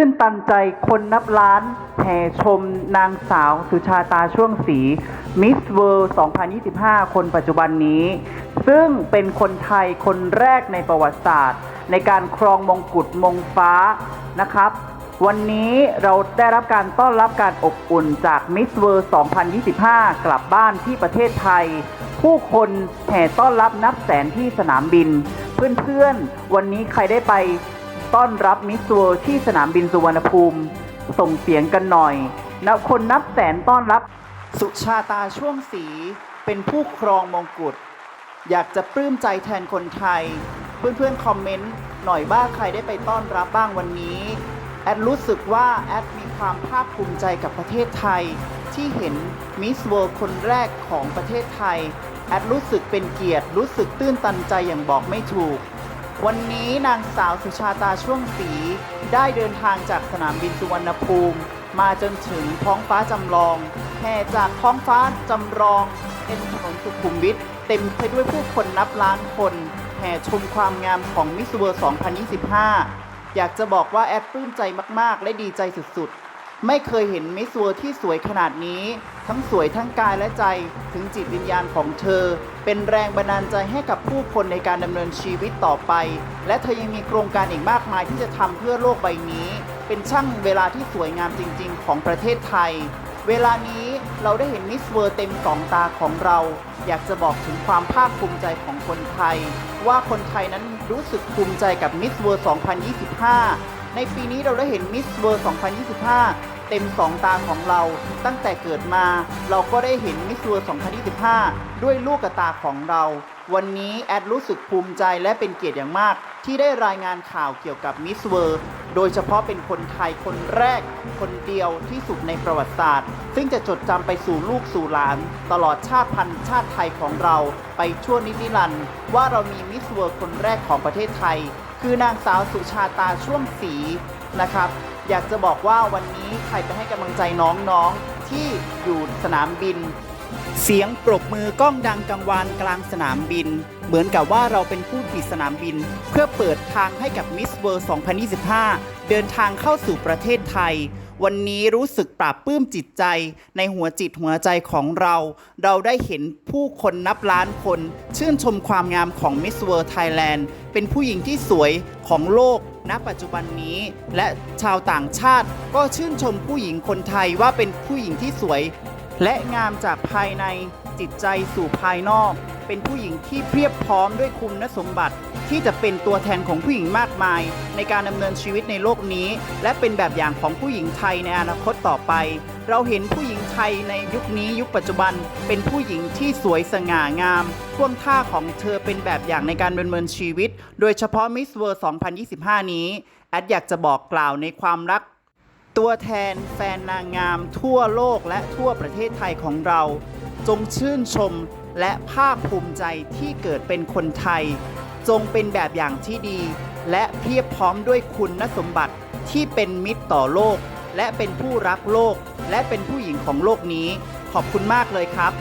ตื้นตันใจคนนับล้านแห่ชมนางสาวสุชาตาช่วงสีมิสเวิร์2025 คนปัจจุบันนี้ ซึ่งเป็นคนไทยคนแรกในประวัติศาสตร์ ในการครองมงกุฎมงฟ้านะครับ วันนี้เราได้รับการต้อนรับการอบอุ่นจากมิสเวิร์2025 กลับบ้านที่ประเทศไทย ผู้คนแห่ต้อนรับนับแสนที่สนามบิน เพื่อนๆ วันนี้ใครได้ไป ต้อนรับมิสเวิร์ที่สนามบินสุวรรณภูมิ ส่งเสียงกันหน่อยนับคนนับแสนต้อนรับ สุชาตาช่วงสีเป็นผู้ครองมงกุฎ อยากจะปลื้มใจแทนคนไทย เพื่อนๆ คอมเมนต์หน่อยว่าใครได้ไปต้อนรับบ้างวันนี้ แอดรู้สึกว่าแอดมีความภาคภูมิใจกับประเทศไทย ที่เห็นมิสเวิร์คนแรกของประเทศไทย แอดรู้สึกเป็นเกียรติรู้สึกตื้นตันใจอย่างบอกไม่ถูก วันนี้นางสาวสุชาตาช่วงสีได้เดินทางจากสนามบินสุวรรณภูมิ มาจนถึงท้องฟ้าจำลองแห่จากท้องฟ้าจำลองเป็นถนนสุขุมวิทเต็มไปด้วยผู้คนนับล้านคน แห่ชมความงามของมิสเวอร์2025 อยากจะบอกว่าแอดปลื้มใจมาก ๆ และดีใจสุด ๆ ไม่เคยเห็นมิสเวอร์ที่สวยขนาดนี้ ทั้งสวยทั้งกายและใจถึงจิตวิญญาณของเธอ เป็นแรงบันดาลใจให้กับผู้คนในการดำเนินชีวิตต่อไป และเธอยังมีโครงการอีกมากมายที่จะทำเพื่อโลกใบนี้ เป็นช่างเวลาที่สวยงามจริง ๆ ของประเทศไทย เวลานี้เราได้เห็นมิสเวอร์เต็มสองตาของเรา อยากจะบอกถึงความภาคภูมิใจของคนไทย ว่าคนไทยนั้นรู้สึกภูมิใจกับมิสเวอร์2025 ในปีนี้เราได้เห็นมิสเวอร์2025 เต็มสองตาของเรา ตั้งแต่เกิดมาเราก็ได้เห็นมิสเวอร์2025 ด้วยลูกกระตาของเรา วันนี้แอดรู้สึกภูมิใจและเป็นเกียรติอย่างมาก ที่ได้รายงานข่าวเกี่ยวกับมิสเวอร์โดยเฉพาะเป็นคนไทยคนแรก คนเดียวที่สุดในประวัติศาสตร์ ซึ่งจะจดจำไปสู่ลูกสู่หลาน ตลอดชาติพันธุ์ชาติไทยของเรา ไปชั่วนิรันดร์ว่าเรามีมิสเวอร์คนแรกของประเทศไทย คือนางสาวสุชาตาช่วงสีนะครับ อยากจะบอกว่าวันนี้ใครไปให้กำลังใจน้องๆที่อยู่สนามบิน เสียงปรบมือก้องดังกังวานกลางสนามบิน เหมือนกับว่าเราเป็นผู้ปิดสนามบิน เพื่อเปิดทางให้กับมิสเวิร์2025 เดินทางเข้าสู่ประเทศไทย วันนี้รู้สึกปราบปลื้มจิตใจในหัวจิตหัวใจของเรา เราได้เห็นผู้คนนับล้านคน ชื่นชมความงามของมิสเวิร์ไทยแลนด์เป็นผู้หญิงที่สวยของโลกณปัจจุบันนี้ และชาวต่างชาติก็ชื่นชมผู้หญิงคนไทยว่าเป็นผู้หญิงที่สวย และงามจากภายในจิตใจสู่ภายนอก เป็นผู้หญิงที่เพียบพร้อมด้วยคุณสมบัติ ที่จะเป็นตัวแทนของผู้หญิงมากมาย ในการดำเนินชีวิตในโลกนี้ และเป็นแบบอย่างของผู้หญิงไทยในอนาคตต่อไป เราเห็นผู้หญิงไทยในยุคนี้ยุคปัจจุบัน เป็นผู้หญิงที่สวยสง่างามท่วงท่าของเธอเป็นแบบอย่างในการดำเนินชีวิต โดยเฉพาะมิสเวิร์2025 นี้แอดอยากจะบอกกล่าวในความรัก ตัวแทนแฟนนางงาม ทั่วโลกและทั่วประเทศไทยของเรา จงชื่นชมและภาคภูมิใจที่เกิดเป็นคนไทย จงเป็นแบบอย่างที่ดี และเพียบพร้อมด้วยคุณสมบัติที่เป็นมิตรต่อโลก และเป็นผู้รักโลก และเป็นผู้หญิงของโลกนี้ ขอบคุณมากเลยครับ